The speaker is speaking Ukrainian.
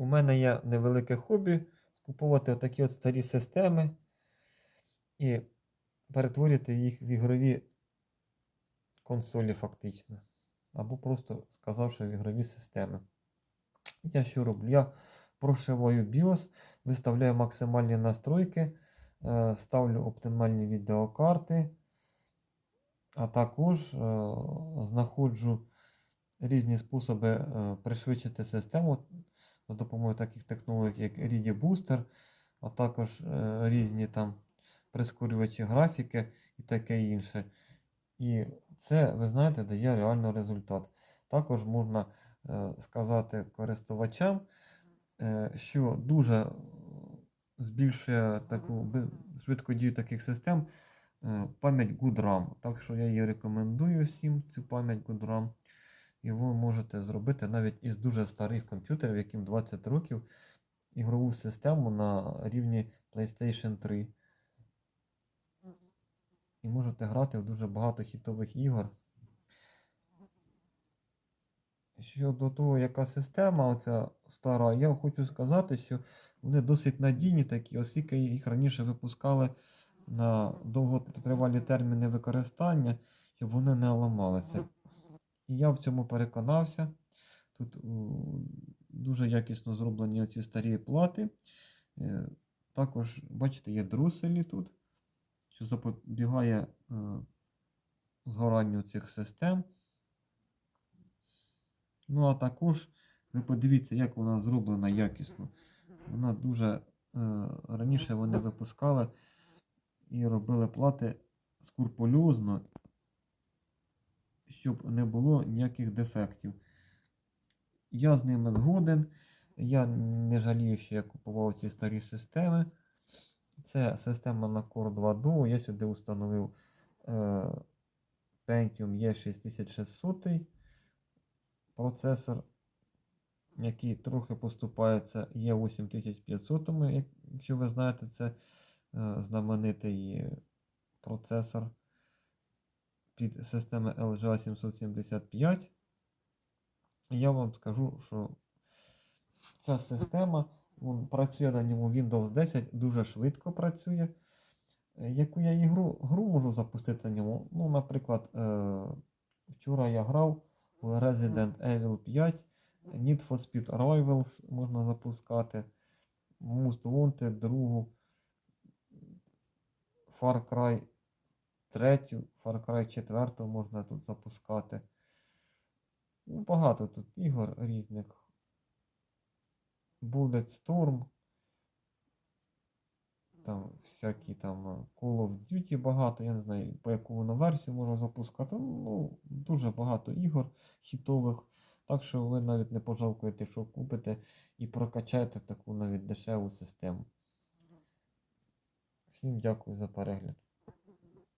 у мене є невелике хобі купувати такі от старі системи і перетворювати їх в ігрові консолі фактично. Або просто сказавши в ігрові системи. Я що роблю? Я прошиваю BIOS, виставляю максимальні настройки, е, ставлю оптимальні відеокарти, а також е, знаходжу різні способи е, пришвидшити систему за допомогою таких технологій, як RIDI Booster, а також е, різні там прискорювачі графіки і таке інше. І це, ви знаєте, дає реально результат. Також можна е, сказати користувачам, е, що дуже збільшує таку швидкодію таких систем пам'ять GoodRAM. Так що я її рекомендую всім, цю пам'ять GoodRAM. І ви можете зробити навіть із дуже старих комп'ютерів, яким 20 років, ігрову систему на рівні PlayStation 3. І можете грати в дуже багато хітових ігор. Щодо того, яка система оця стара, я хочу сказати, що вони досить надійні такі, оскільки їх раніше випускали на довготривалі терміни використання, щоб вони не ламалися. І я в цьому переконався. Тут дуже якісно зроблені ці старі плати. Е, Також, бачите, є друселі тут, що запобігає е, згоранню цих систем. Ну, а також ви подивіться, як вона зроблена якісно. Вона дуже е, раніше вони випускали і робили плати скрупульозно, щоб не було ніяких дефектів. Я з ними згоден. Я не жалію, що я купував ці старі системи. Це система на Core 2 Duo. Я сюди установив е, Pentium E6600 процесор, який трохи поступається E8500, як- якщо ви знаєте, це е, знаменитий процесор під системи LGA 775. І я вам скажу, що ця система вон, працює на ньому Windows 10, дуже швидко працює. Яку я ігру гру можу запустити на ньому? Ну, наприклад, е, вчора я грав в Resident Evil 5, Need for Speed Rivals можна запускати, Most Wanted 2, Far Cry 3, Far Cry 4 можна тут запускати. Ну, багато тут ігор різних. Bulletstorm. Там всякі там е, Call of Duty багато, я не знаю, по яку воно версію можна запускати. Ну, дуже багато ігор хітових. Так що ви навіть не пожалкуєте, що купите і прокачаєте таку навіть дешеву систему. Всім дякую за перегляд.